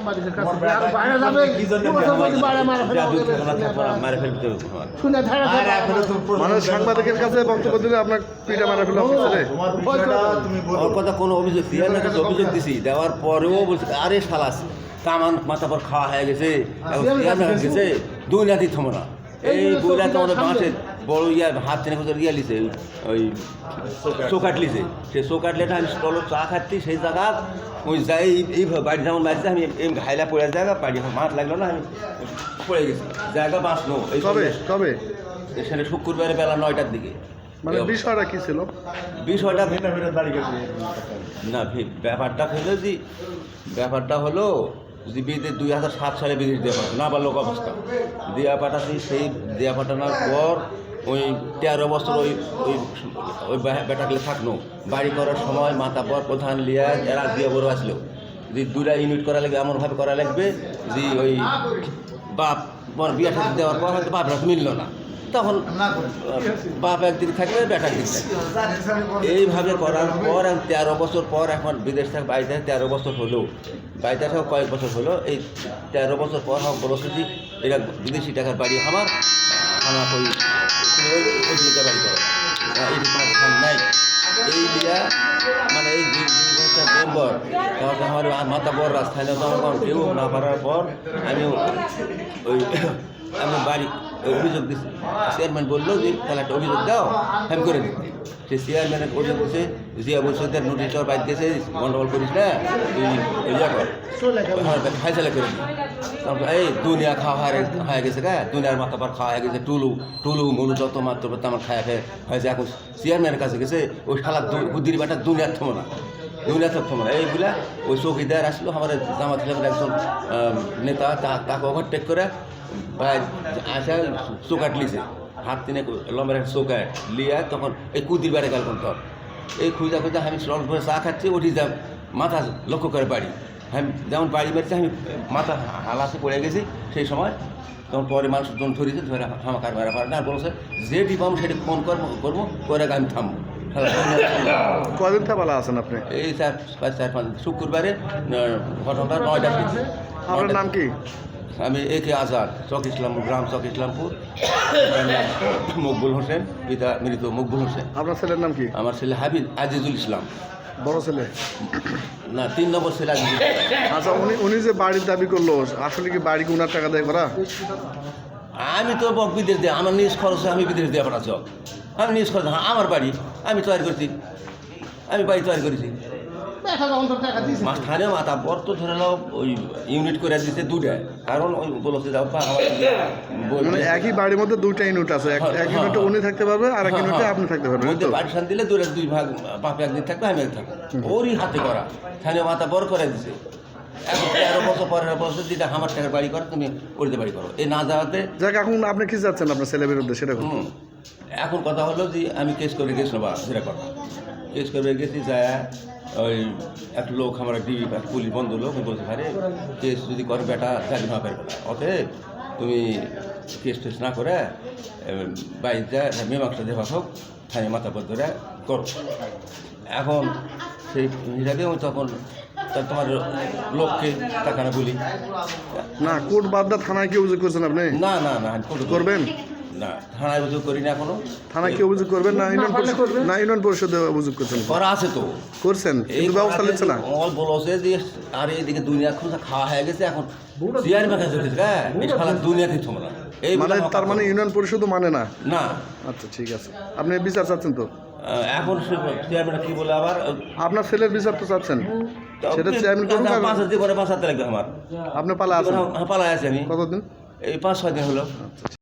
সাংবাদিকের কাছে আর বাইরে যাবে কোনো সময় বাইরে মারা ফেলা হবে। মারে ফেলতে হবে আমার। শুনে ধারে মানে সাংবাদিকের কাছে বক্তব্য দিলে আপনার পিঠা মারা ফেলা ওর কথা কোনো অভিযোগ অভিযোগ দিছি দেওয়ার পরেও বলছে আরে শালাস কামান মাথা পর খাওয়া হয়ে গেছে দুই নাতি থমো না। এই দুই নাতি আমাদের বাঁশের বড় ইয়া হাত টেনে কোথাও ইয়া লিছে ওই চোকাট লিছে সেই চোকাটলেটা আমি স্টল চা খাচ্ছি সেই জায়গা ওই যাই এই বাড়ি যেমন বাড়িতে আমি এই ঘাইলা পড়ে জায়গা বাড়ি মাঠ লাগল না আমি পড়ে গেছি। জায়গা বাঁচলো। এই কবে? কবে? সেটা শুক্রবারে বেলা নয়টার দিকে। মানে বিষয়টা কি ছিল? বিষয়টা না ভি- ব্যাপারটা হলো যে ব্যাপারটা হলো যে বিদেশ দুই হাজার সাত সালে বিদেশ দেওয়া না লোক অবস্থা। দেওয়া পাঠাচ্ছি সেই দেওয়া পাঠানোর পর ওই তেরো বছর ওই ওই ওই বে- বেটাকলে থাকল। বাড়ি করার সময় মাথা পর প্রধান লিয়া এরা দিয়ে বড় আসলো। যে দুটা ইউনিট করা লাগবে, এমনভাবে করা লাগবে যে ওই বাপ বর বিয়ে সাথে দেওয়ার পর হয়তো বাপরা মিলল না। তখন বাপ একদিন থাকবে, বেটা একদিন থাকবে। এইভাবে করার পর তেরো বছর পর এখন বিদেশ থেকে বাড়িতে তেরো বছর হলো। বাড়িতে আসা কয়েক বছর হলো। এই তেরো বছর পর হোক বলো যে এটা বিদেশি টাকার বাড়ি আমার। আমার ওই দিকে বাড়ি করো এই স্থান নাই। এই দিয়া মানে এই দুই দুই তারপর আমার মাথা বড় রাস্তায় আমার কেউ না পারার পর আমি ওই আমি বাড়ি অভিযোগ দিচ্ছি চেয়ারম্যান বলল যে, তাহলে একটা অভিযোগ দাও, আমি করে দিচ্ছি সে চেয়ারম্যানের অভিযোগ দিচ্ছে জিয়া বসুদের নোটিশ বাইর দিয়েছে, গন্ডগোল করিস না, তুই ইয়া কর দিই তারপর, এই দুনিয়া খাওয়া হয়ে গেছে গা দুনিয়ার মাথা পর খাওয়া হয়ে গেছে, টুলু টুলু মুলু যত মাত্র আমার খাওয়া হয়েছে। এখন চেয়ারম্যানের কাছে গেছে, ওই শালা বুদ্ধির বাটা দুনিয়ার থমো না। দুনিয়া তো থমো এইগুলা ওই চৌকিদার আসলো আমার জামাত ইসলামের একজন নেতা তাকে ওভারটেক করে আসা চৌকাট লিছে। হাত তিনে লম্বের একটা চৌকাট লিয়া তখন এই কুদির বাড়ি গেল তখন এই খুঁজা খুঁজা আমি স্টল করে চা খাচ্ছি, উঠি যা মাথা লক্ষ্য করে বাড়ি। আমি যেমন বাড়ি মেরেছে আমি মাথা হালাসে পড়ে গেছি, সেই সময় তখন পরে মানুষ ধরেছে, ধরে হামাকার মারা পারে না বলছে, যে টিপাম সেটি ফোন করব করব করে আমি থামবো। কদিন থাপালা আছেন আপনি? এই পাঁচ চার পাঁচ শুক্রবারে আহ, নয়টা আপনার নাম কি? আমি এ কে আজাদ চক ইসলামপুর গ্রাম চক ইসলামপুর। মকবুল হোসেন পিতা মৃত মকবুল হোসেন। আপনার ছেলের নাম কি? আমার ছেলে হাবিব আজিজুল ইসলাম। বড় ছেলে? না তিন নম্বর ছেলে আচ্ছা উনি উনি যে বাড়ির দাবি করল আসলে কি বাড়ি কি উনার টাকা দেয় করা? আমি তো বক বিদেশ দিয়ে আমার নিজ খরচে আমি বিদেশ দিয়ে পাঠাচ্ছ আমি নিজ হ্যাঁ, আমার বাড়ি আমি তৈরি করছি। আমি বাড়ি তৈরি করেছি। মাঝখানে মাথা বর তো ধরে নাও ওই ইউনিট করে দিতে দুটা কারণ ওই বলছে যাও মানে একই বাড়ির মধ্যে দুইটা ইউনিট আছে। এক- ইউনিটে উনি থাকতে পারবে আর এক ইউনিটে আপনি থাকতে পারবেন মধ্যে তো? পার্টিশন দিলে দূরে দুই ভাগ বাপে একদিন থাকবে আমি এক থাকব। ওরই হাতে করা। স্থানীয় মাথা বর করে দিছে। তেরো বছর পরের বছর যেটা আমার টাকার বাড়ি করো তুমি ওরিতে বাড়ি করো। এই না যাওয়াতে যাক এখন আপনি কি যাচ্ছেন আপনার ছেলের বিরুদ্ধে সেটা এখন কথা হলো যে আমি কেস করে গেছি বা সেটা কথা। কেস করে গেছি যায় ওই একটা লোক আমার ডিবি পুলিশ বন্ধু লোক বলছে আরে কেস যদি করে বেটা চাকরি না পারবে না অতএব তুমি কেস টেস না করে বাইরে যা মীমাংসা দেওয়া হোক স্থানীয় মাথা পর ধরে করো। এখন সেই হিসাবে আমি তখন তা তোমার লোককে টাকানা বলি। না কোর্ট বাদ থানায় কেউ করছেন আপনি? না না না করবেন? না থানায় অভিযোগ করি না এখনও। থানায় কি অভিযোগ করবেন? না ইউনিয়ন পরিষদ না ইউনিয়ন পরিষদে অভিযোগ করছেন। করা আছে তো। করছেন কিন্তু ব্যবস্থা নিচ্ছে না। অল বলছে যে আর এদিকে দুনিয়া খুঁজা খাওয়া হয়ে গেছে এখন চেয়ার মেখা চলেছে হ্যাঁ এই দুনিয়াতে মানে তার মানে ইউনিয়ন পরিষদও মানে না? না। আচ্ছা ঠিক আছে। আপনি বিচার চাচ্ছেন তো? এখন চেয়ারম্যান কি বলে আবার? আপনার ছেলের বিচার তো চাচ্ছেন। সেটা চেয়ারম্যান করুন পাঁচ হাজার করে পাঁচ হাজার লাগবে আমার। আপনি পালা আছেন। পালায় আছে আমি। কতদিন? এই পাঁচ ছয় দিন হলো।